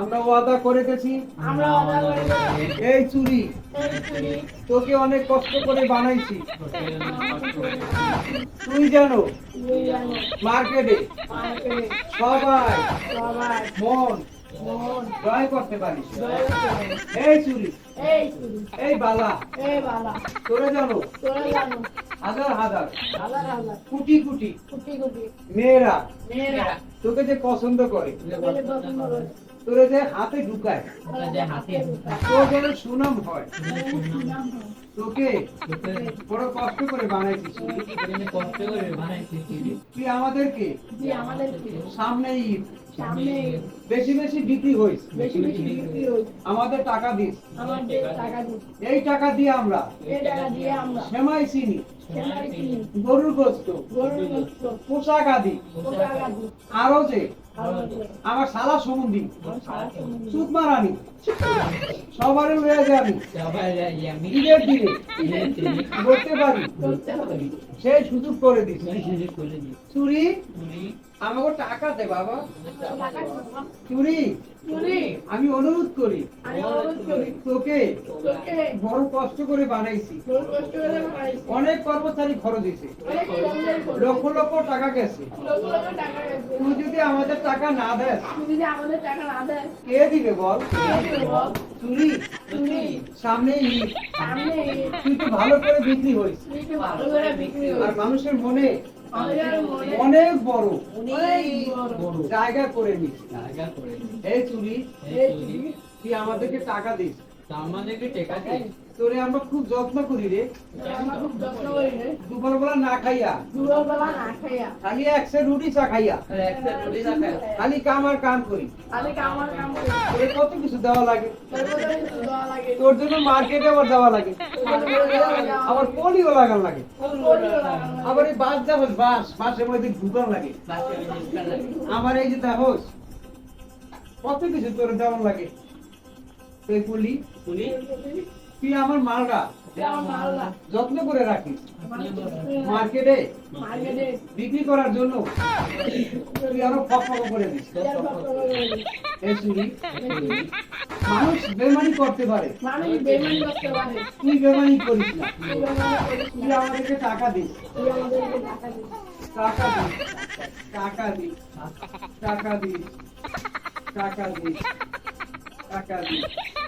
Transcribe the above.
আমরা ওয়াদা করে গেছি। আমরা ওয়াদা করে গেছি, এই চুরি। তোকে অনেক কষ্ট করে বানাইছি। তুই জানো মার্কেটে সবাই মন জয় করতে পারিস। এই চুরি এই বালা। তোরে জানো হাজার হাজার কোটি কোটি কোটি কোটি। মেয়েরা তোকে যে পছন্দ করে, তোরে যে হাতে ঢুকায়। তোরা যেন সুনাম হয়। তোকে বড় কষ্ট করে বানাইছিস। তুই আমাদেরকে সামনে ঈদ বেশি বেশি বিক্রি হইস। আমাদের টাকা দিস। এই টাকা দিয়ে আমরা সেমাই চিনি গরুর গোস্ত পোশাক আদি। আরও যে আমার সারা সময় সুদ মারানি সবারই হয়ে যাবি। ঈদের দিনে। করতে পারি সে। সেই সুযোগ করে দিস। চুরি আমাকে টাকা দে বাবা। চুরি? আমি অনুরোধ করি। তোকে বড় কষ্ট করে বানাইছি। অনেক কর্মচারী খরচ দিছে। লক্ষ লক্ষ টাকা গেছে। তুই যদি আমাদের টাকা না দেস আমাদের টাকা না দেয়, কে দিবে বল? চুরি। সামনে তুই তো ভালো করে বিক্রি বিক্রি আর মানুষের মনে অনেক বড়। জায়গা করে নিস। এই চুরি এই চুরি, তুই আমাদেরকে টাকা দিস। তোরে আমরা খুব যত্ন করি রে। আমরা খুব যত্ন করি রে। দুপুরবেলা না খাইয়া। খালি একশো রুটি চা খাইয়া। খালি কাম আর কাম করি। কত কিছু দেওয়া লাগে। তোর জন্য মার্কেটে আবার দেওয়া লাগে। আবার পলিও লাগান লাগে। আবার এই বাস যাবস বাস বাসের মধ্যে ঢুকান লাগে। আমার এই যে দেখোস কত কিছু তোর দেওয়ান লাগে। তুই বলি তুই আমার মালটা যত্ন করে রাখিস মার্কেটে। বিক্রি করার জন্য। তুই আরও করে দিস। মানুষ বেমানি করতে পারে। মানুষ বেমানি করতে পারে। তুই বেমানি করিস না। তুই। আমাদেরকে টাকা দিস। টাকা দিস। টাকা দিস। টাকা দিস। টাকা দিস। a cabeça.